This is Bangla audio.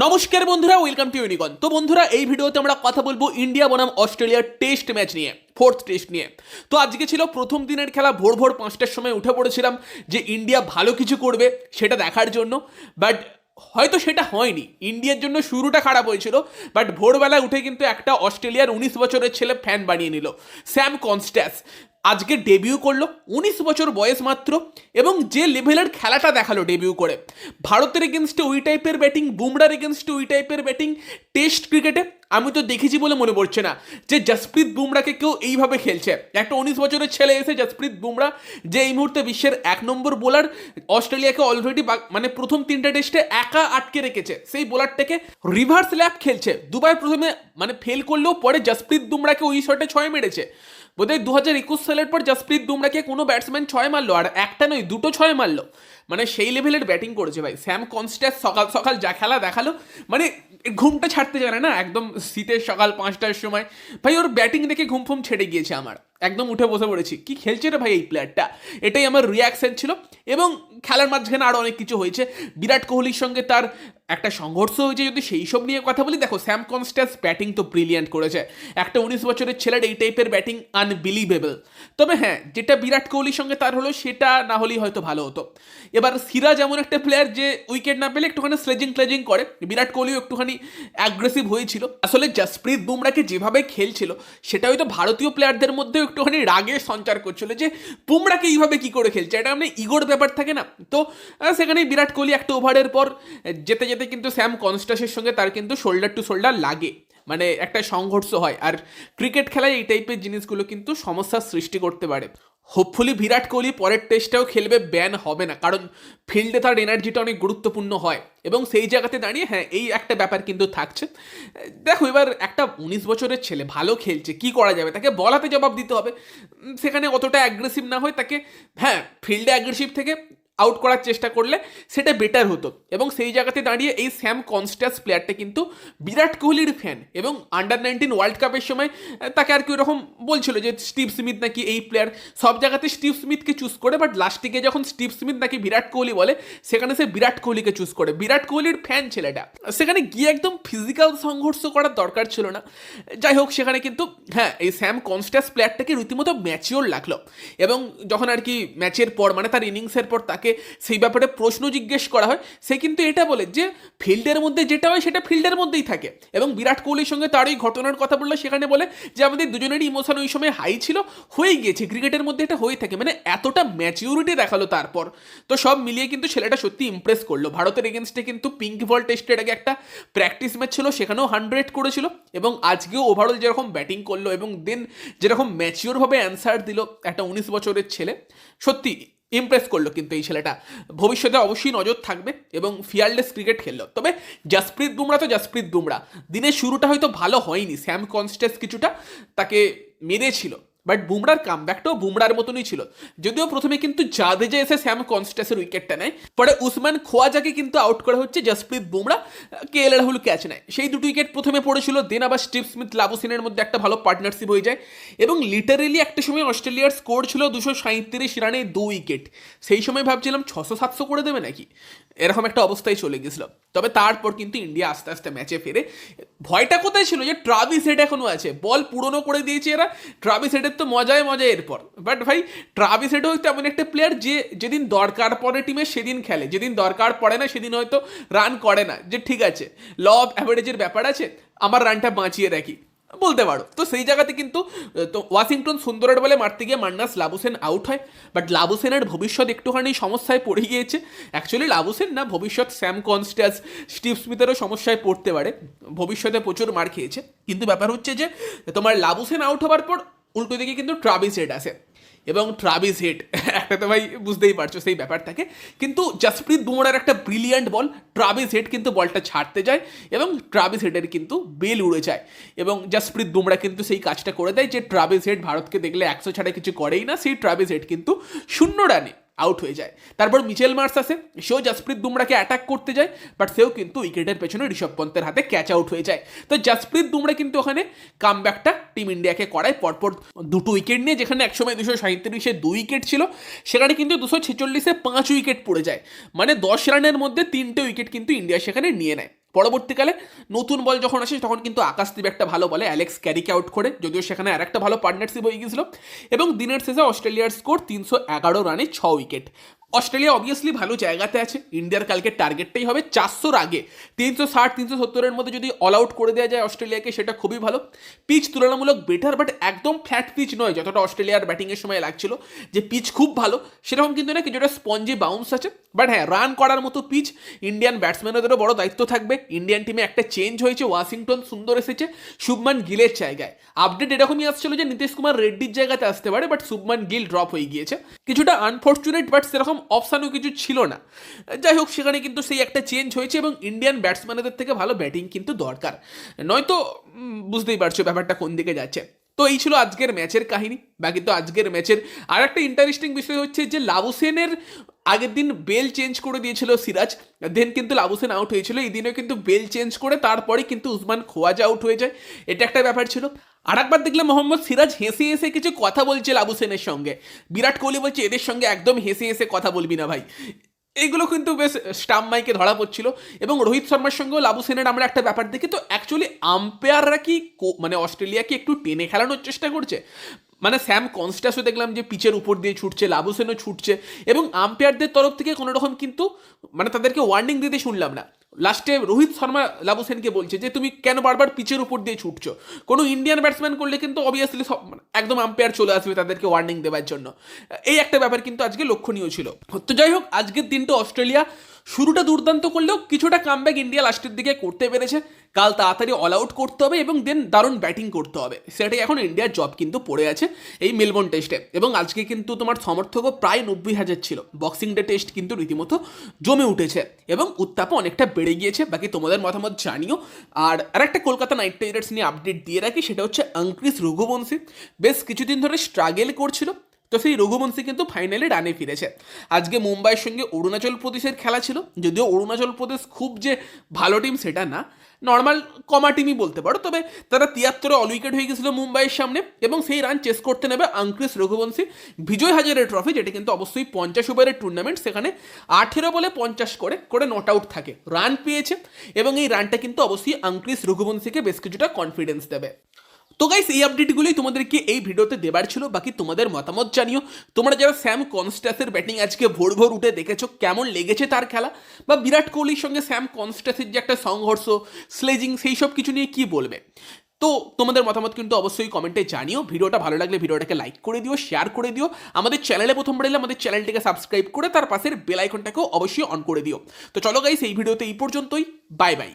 নমস্কার বন্ধুরা ওয়েলকাম টু ইউনিকন তো বন্ধুরা, এই ভিডিওতে আমরা কথা বলব ইন্ডিয়া বনাম অস্ট্রেলিয়ার টেস্ট ম্যাচ নিয়ে ফোর্থ টেস্ট নিয়ে। তো আজকে ছিল প্রথম দিনের খেলা, ভোর ভোর পাঁচটার সময় উঠে পড়েছিলাম যে ইন্ডিয়া ভালো কিছু করবে সেটা দেখার জন্য। বাট হয়তো সেটা হয়নি। ইন্ডিয়ার জন্য শুরুটা খারাপ হয়েছিল বাট ভোরবেলায় উঠে কিন্তু একটা অস্ট্রেলিয়ার উনিশ বছরের ছেলে ফ্যান বানিয়ে নিল স্যাম কনস্ট্যাস আজকে ডেবিউ করল উনিশ বছর বয়স মাত্র এবং যে লেভেলের খেলাটা দেখাল ডেবিউ করে। ভারতের এগেনস্টে ওই টাইপের ব্যাটিং বুমরার এগেনস্টে ওই টাইপের ব্যাটিং টেস্ট ক্রিকেটে আমি তো দেখেছি বলে মনে পড়ছে না যে জসপ্রীত বুমরাকে কেউ এইভাবে খেলছে। একটা উনিশ বছরের ছেলে এসে জসপ্রীত বুমরা যে এই মুহূর্তে বিশ্বের এক নম্বর বোলার অস্ট্রেলিয়াকে অলরেডি মানে প্রথম তিনটা টেস্টে একা আটকে রেখেছে। সেই বোলারটাকে রিভার্স ল্যাপ খেলছে। দুবার প্রথমে মানে ফেল করলেও পরে জসপ্রীত বুমরাকে ওই শটে ছয় মেরেছে। বোধহয় দু হাজার একুশ সালের পর জসপ্রীত বুমরাকে কোনো ব্যাটসম্যান ছয় মারলো, আর একটা নয়, দুটো ছয় মারলো। মানে সেই লেভেলের ব্যাটিং করেছে ভাই। স্যাম কনস্ট্যাস সকাল সকাল যা খেলা দেখাল মানে ঘুমটা ছাড়তে জানে না, একদম শীতের সকাল পাঁচটার সময়। ভাই, ওর ব্যাটিং দেখে ঘুম ফুম ছেড়ে গিয়েছে আমার। একদম উঠে বসে পড়েছি। কি খেলছে রে ভাই এই প্লেয়ারটা এটাই আমার রিয়াকশন ছিল। এবং খেলার মাঝখানে আরও অনেক কিছু হয়েছে। বিরাট কোহলির সঙ্গে তার একটা সংঘর্ষ হয়েছে যদি সেই সব নিয়ে কথা বলি, দেখো, স্যাম কনস্ট্যান্স ব্যাটিং তো ব্রিলিয়ান্ট করেছে। একটা উনিশ বছরের ছেলের এই টাইপের ব্যাটিং আনবিলিভেবল তবে হ্যাঁ যেটা বিরাট কোহলির সঙ্গে তার হলো, সেটা না হলেই হয়তো ভালো হতো। এবার সিরাজ এমন একটা প্লেয়ার যে উইকেট না পেলে একটুখানি স্লেজিং ক্লেজিং করে। বিরাট কোহলিও একটুখানি অ্যাগ্রেসিভ হয়েছিল। আসলে জসপ্রীত বুমরাকে যেভাবে খেলছিল, সেটা হয়তো ভারতীয় প্লেয়ারদের মধ্যেও একটুখানি রাগের সঞ্চার করছিল যে বুমরাকে এইভাবে কি করে খেলছে? এটা মানে ইগোর ব্যাপার থাকে না। তো সেখানে বিরাট কোহলি একটা ওভারের পর যেতে যেতে যেতে কিন্তু স্যাম কনস্টাসের সঙ্গে তার কিন্তু শোল্ডার টু শোল্ডার লাগে। মানে একটা সংঘর্ষ হয়। আর ক্রিকেট খেলায় এই টাইপের জিনিসগুলো কিন্তু সমস্যার সৃষ্টি করতে পারে। হোপফুলি বিরাট কোহলি পরের টেস্টেও খেলবে ব্যান হবে না। কারণ ফিল্ডে তার এনার্জিটা অনেক গুরুত্বপূর্ণ হয়। এবং সেই জায়গাতে দাঁড়িয়ে হ্যাঁ এই একটা ব্যাপার কিন্তু থাকছে। দেখো, এবার একটা উনিশ বছরের ছেলে ভালো খেলছে, কি করা যাবে? তাকে বলাতে জবাব দিতে হবে। সেখানে অতটা অ্যাগ্রেসিভ না হয় তাকে হ্যাঁ ফিল্ডে অ্যাগ্রেসিভ থেকে আউট করার চেষ্টা করলে সেটা বেটার হতো। এবং সেই জায়গাতে দাঁড়িয়ে এই স্যাম কনস্টাস প্লেয়ারটা কিন্তু বিরাট কোহলির ফ্যান এবং আন্ডার নাইনটিন ওয়ার্ল্ড কাপের সময় তাকে আর কি ওরকম বলছিল যে স্টিভ স্মিথ নাকি এই প্লেয়ার সব জায়গাতে স্টিভ স্মিথকে চুজ করে বাট লাস্টিকে যখন স্টিভ স্মিথ নাকি বিরাট কোহলি বলে, সেখানে সে বিরাট কোহলিকে চুজ করে। বিরাট কোহলির ফ্যান ছেলেটা। সেখানে গিয়ে একদম ফিজিক্যাল সংঘর্ষ করার দরকার ছিল না। যাই হোক, সেখানে কিন্তু হ্যাঁ এই স্যাম কনস্টাস প্লেয়ারটাকে রীতিমতো ম্যাচিওর লাগল। এবং যখন আর কি ম্যাচের পর মানে তার ইনিংসের পর তাকে সেই ব্যাপারে প্রশ্ন জিজ্ঞেস করা হয়। সে কিন্তু এটা বলে যে, ফিল্ডের মধ্যে যেটা হয় সেটা ফিল্ডের মধ্যেই থাকে। এবং বিরাট কোহলির সঙ্গে তার এই ঘটনার কথা বলল সেখানে বলে যে, আমাদের দুজনেরই ইমোশন ওই সময় হাই ছিল হয়ে গিয়েছে। ক্রিকেটের মধ্যে এটা হয়ে থাকে। মানে এতটা ম্যাচিউরিটি দেখাল তারপর। তো সব মিলিয়ে কিন্তু ছেলেটা সত্যি ইমপ্রেস করল। ভারতের এগেনস্টে কিন্তু পিঙ্ক বল টেস্টের আগে একটা প্র্যাকটিস ম্যাচ ছিল, সেখানেও হান্ড্রেড করেছিল। এবং আজকেও ওভারঅল যেরকম ব্যাটিং করল এবং দেন যেরকম ম্যাচিওরভাবে অ্যান্সার দিল একটা উনিশ বছরের ছেলে। সত্যি ইমপ্রেস করল কিন্তু এই ছেলেটা। ভবিষ্যতে অবশ্যই নজর থাকবে এবং ফিয়ারলেস ক্রিকেট খেললো। তবে জসপ্রীত বুমরা তো জসপ্রীত বুমরা। দিনের শুরুটা হয়তো ভালো হয়নি, স্যাম কনস্টেস কিছুটা তাকে মেরেছিল। বাট বুমরার কামব্যাকটাও বুমরার মতনই ছিল। যদিও প্রথমে কিন্তু জাদেজা এসে স্যাম কনস্টেসের উইকেটটা নেয়। পরে উসমান খোয়াজাকে কিন্তু আউট করা হচ্ছে Jasprit Bumrah K L Rahul catch নেয়। সেই দুটো উইকেট প্রথমে পড়েছিল দেন আবার স্টিভ স্মিথ লাবুসিনের মধ্যে একটা ভালো পার্টনারশিপ হয়ে যায়। এবং লিটারেলি একটা সময় অস্ট্রেলিয়ার স্কোর ছিল দুশো সাঁত্রিশ রানে দু উইকেট সেই সময় ভাবছিলাম ছশো সাতশো করে দেবে নাকি? এরকম একটা অবস্থায় চলে গেছিল তবে তারপর কিন্তু ইন্ডিয়া আস্তে আস্তে ম্যাচে ফেরে। ভয়টা কোথায় ছিল যে ট্রাভিস হেড এখনও আছে? বল পুরনো করে দিয়েছে এরা। ট্রাভিস হেডের তো মজায় মজা এরপর। বাট ভাই ট্রাভিস হেড হয়তো এমন একটা প্লেয়ার যে যেদিন দরকার পড়ে টিমে সেদিন খেলে। যেদিন দরকার পড়ে না, সেদিন হয়তো রান করে না। যে ঠিক আছে ল অফ অ্যাভারেজের ব্যাপার আছে, আমার রানটা বাঁচিয়ে রাখি। বলতে পারো। তো সেই জায়গাতে কিন্তু তো ওয়াশিংটন সুন্দরের বলে মারতে গিয়ে মান্নাস লাবুসেন আউট হয়। বাট লাবুসেনের ভবিষ্যৎ একটুখানি সমস্যায় পড়ে গিয়েছে। অ্যাকচুয়ালি লাবুসেন না, ভবিষ্যৎ স্যাম কনস্টাস স্টিভ স্মিথেরও সমস্যায় পড়তে পারে। ভবিষ্যতে প্রচুর মার খেয়েছে। কিন্তু ব্যাপার হচ্ছে যে, তোমার লাবুসেন আউট হবার পর উল্টো দিকে কিন্তু ট্রাভিস হেড আসে। এবং ট্রাভিস হেড একটা তো ভাই বুঝতেই পারছ সেই ব্যাপারটাকে। কিন্তু জসপ্রীত বুমরার একটা ব্রিলিয়ান্ট বল ট্রাভিস হেড কিন্তু বলটা ছাড়তে যায় এবং ট্রাভিস হেডের কিন্তু বেল উড়ে যায়। এবং জসপ্রীত বুমরা কিন্তু সেই কাজটা করে দেয় যে ট্রাভিস হেড ভারতকে দেখলে একশো ছাড়া কিছু করেই না, সেই ট্রাভিস হেড কিন্তু শূন্য রানে আউট হয়ে যায়। তারপর মিচেল মার্স আসে, সেও জসপ্রীত বুমরাকে অ্যাটাক করতে যায় বাট সেও কিন্তু উইকেটের পেছনে ঋষভ পন্তের হাতে ক্যাচ আউট হয়ে যায়। তো জসপ্রীত বুমরা কিন্তু ওখানে কামব্যাকটা টিম ইন্ডিয়াকে করায়। পরপর দুটো উইকেট নিয়ে, যেখানে একসময় দুশো সাঁত্রিশে দুই উইকেট ছিল, সেখানে কিন্তু দুশো ছেচল্লিশে পাঁচ উইকেট পড়ে যায়। মানে দশ রানের মধ্যে তিনটে উইকেট কিন্তু ইন্ডিয়া সেখানে নিয়ে নেয়। পরবর্তীকালে নতুন বল যখন আসে, তখন কিন্তু আকাশ আকাশদীপ একটা ভালো বলে অ্যালেক্স ক্যারিকে আউট করে, যদিও সেখানে আর একটা ভালো পার্টনারশিপ হয়ে গিয়েছিল। এবং দিনের শেষে অস্ট্রেলিয়ার স্কোর তিনশো এগারো রানে ছ উইকেট অস্ট্রেলিয়া অবভিয়াসলি ভালো জায়গাতে আছে। ইন্ডিয়ার কালকে টার্গেটটাই হবে চারশোর আগে। তিনশো ষাট, তিনশো সত্তরের মধ্যে যদি অল আউট করে দেওয়া যায় অস্ট্রেলিয়াকে, সেটা খুবই ভালো। পিচ তুলনামূলক বেটার বাট একদম ফ্ল্যাট পিচ নয়, যতটা অস্ট্রেলিয়ার ব্যাটিংয়ের সময় লাগছিল। যে পিচ খুব ভালো, সেরকম কিন্তু না কিছুটা স্পঞ্জে বাউন্স আছে। বাট হ্যাঁ রান করার মতো পিচ ইন্ডিয়ান ব্যাটসম্যানদেরও বড় দায়িত্ব থাকবে। ইন্ডিয়ান টিমে একটা চেঞ্জ হয়েছে, ওয়াশিংটন সুন্দর এসেছে, শুভমান গিলের জায়গায়। আপডেট এরকমই আসছিল যে, নীতিশ কুমার রেড্ডির জায়গাতে আসতে পারে বাট শুভমান গিল ড্রপ হয়ে গিয়েছে। কিছুটা আনফর্চুনেট বাট সেরকম অপশানও কিছু ছিল না। যাই হোক, সেখানে কিন্তু সেই একটা চেঞ্জ হয়েছে এবং ইন্ডিয়ান ব্যাটসম্যানদের থেকে ভালো ব্যাটিং কিন্তু দরকার। নয়তো বুঝতেই পারছ ব্যাপারটা কোন দিকে যাচ্ছে। তো এই ছিল আজকের ম্যাচের কাহিনী। বাকি তো আজকের ম্যাচের আর একটা ইন্টারেস্টিং বিষয় হচ্ছে যে লাবুসেনের আগের দিন বেল চেঞ্জ করে দিয়েছিল সিরাজ। দেন কিন্তু লাবুসেন আউট হয়েছিল। এই দিনেও কিন্তু বেল চেঞ্জ করে তারপরে কিন্তু উসমান খোয়াজা আউট হয়ে যায়। এটা একটা ব্যাপার ছিল। আর একবার দেখলাম মোহাম্মদ সিরাজ হেসে হেসে কিছু কথা বলছে লাবুসেনের সঙ্গে। বিরাট কোহলি বলছে, এদের সঙ্গে একদম হেসে হেসে কথা বলবি না ভাই। এইগুলো কিন্তু বেশ স্টাম্প মাইকে ধরা পড়ছিল এবং রোহিত শর্মার সঙ্গেও লাবু সেনের আমরা একটা ব্যাপার দেখি। তো অ্যাকচুয়ালি আম্পায়াররা কি মানে অস্ট্রেলিয়াকে একটু টেনে খেলানোর চেষ্টা করছে? মানে স্যাম কনস্টাসও দেখলাম যে পিচের উপর দিয়ে ছুটছে লাবুসেনও ছুটছে এবং আম্পায়ারদের তরফ থেকে কোনো রকম কিন্তু মানে তাদেরকে ওয়ার্নিং দিতে শুনলাম না। লাস্টে রোহিত শর্মা লাবু সেনকে বলছে যে, তুমি কেন বারবার পিচের উপর দিয়ে ছুটছো? কোনো ইন্ডিয়ান ব্যাটসম্যান করলে কিন্তু অবভিয়াসলি একদম আম্পায়ার চলে আসবে তাদেরকে ওয়ার্নিং দেওয়ার জন্য। এই একটা ব্যাপার কিন্তু আজকে লক্ষণীয় ছিল। তো যাই হোক, আজকের দিনটা অস্ট্রেলিয়া শুরুটা দুর্দান্ত করলেও কিছুটা কামব্যাক ইন্ডিয়া লাস্টের দিকে করতে পেরেছে। কাল তাড়াতাড়ি অল আউট করতে হবে এবং দেন দারুণ ব্যাটিং করতে হবে। সেটাই এখন ইন্ডিয়ার জব কিন্তু পড়ে আছে এই মেলবোর্ন টেস্টে এবং আজকে কিন্তু তোমার সমর্থকও প্রায় নব্বই হাজার ছিল। বক্সিং ডে টেস্ট কিন্তু রীতিমতো জমে উঠেছে। এবং উত্তাপও অনেকটা বেড়ে গিয়েছে। বাকি তোমাদের মতামত জানিও। আর আরেকটা কলকাতা নাইট রাইডার্স নিয়ে আপডেট দিয়ে রাখি, সেটা হচ্ছে অঙ্ক্রিস রঘুবংশী। বেশ কিছুদিন ধরে স্ট্রাগেল করছিল। তো সেই রঘুবংশী কিন্তু ফাইনালে রানে ফিরেছে। আজকে মুম্বাইয়ের সঙ্গে অরুণাচল প্রদেশের খেলা ছিল। যদিও অরুণাচল প্রদেশ খুব যে ভালো টিম সেটা না। নর্মাল কমা টিমই বলতে পারো। তবে তারা তিয়াত্তরে অল উইকেট হয়ে গেছিল মুম্বাইয়ের সামনে এবং সেই রান চেস করতে নেবে আঙ্ক্রিস রঘুবংশী। বিজয় হাজারের ট্রফি যেটি কিন্তু অবশ্যই পঞ্চাশ ওভারের টুর্নামেন্ট সেখানে আঠেরো বলে পঞ্চাশ করে করে নট আউট থাকে। রান পেয়েছে এবং এই রানটা কিন্তু অবশ্যই আঙ্ক্রিস রঘুবংশীকে বেশ কিছুটা কনফিডেন্স দেবে। তো গাইস এই আপডেটগুলোই তোমাদেরকে এই ভিডিওতে দেবার ছিল। বাকি তোমাদের মতামত জানিও। তোমরা যারা স্যাম কনস্টাসের ব্যাটিং আজকে ভোর ভোর উঠে দেখেছ, কেমন লেগেছে তার খেলা? বা বিরাট কোহলির সঙ্গে স্যাম কনস্টাসের যে একটা সংঘর্ষ স্লেজিং সেই সব কিছু নিয়ে কি বলবে? তো তোমাদের মতামত কিন্তু অবশ্যই কমেন্টে জানিও। ভিডিওটা ভালো লাগলে ভিডিওটাকে লাইক করে দিও শেয়ার করে দিও। আমাদের চ্যানেলে প্রথমবার এলে আমাদের চ্যানেলটিকে সাবস্ক্রাইব করে তার পাশের বেল আইকনটাকেও অবশ্যই অন করে দিও। তো চলো গাইস এই ভিডিওতে এই পর্যন্তই। Bye bye